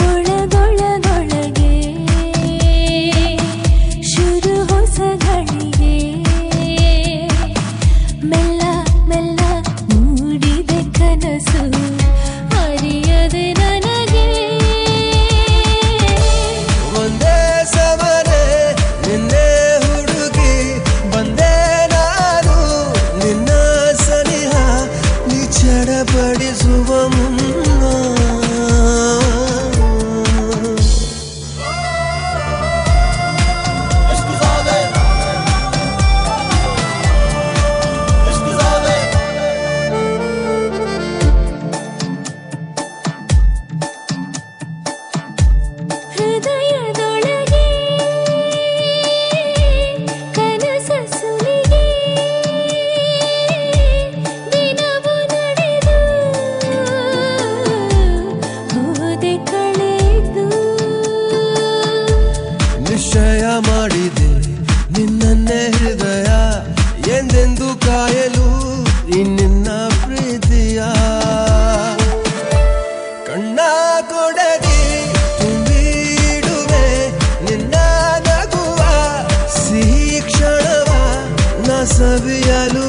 ಒಳಗೊಳಗೊಳಗೆ, ಶುರು ಹೊಸ ಘಳಿಗೆ, ಮೆಲ್ಲ ಮೆಲ್ಲ ಮೂಡಿದೆ ಕನಸು ಅರಿಯದೆ ನನಗೆ. ಒಂದೇ ಸಮನೆ, ನಿನ್ನೆ ಹುಡುಗಿ, ಬಂದೆ ನಾನು ನಿನ್ನ ಸನಿಹ ನಿಚ್ಚಡಪಡಿಸುವ ಮುನ್ನ ನಿಶ್ಚಯ ಮಾಡಿದೆ. ನಿನ್ನನ್ನೇ ಹೃದಯ ಎಂದೆಂದು ಕಾಯಲು ಈ ನಿನ್ನ ಪ್ರೀತಿಯ ಕಣ್ಣ ಕೊಡದೆ ತುಂಬಿಡುವೆ. ನಿನ್ನ ನಗುವ ಸಿಹಿ ಕ್ಷಣವ ನ ಸವಿಯಲು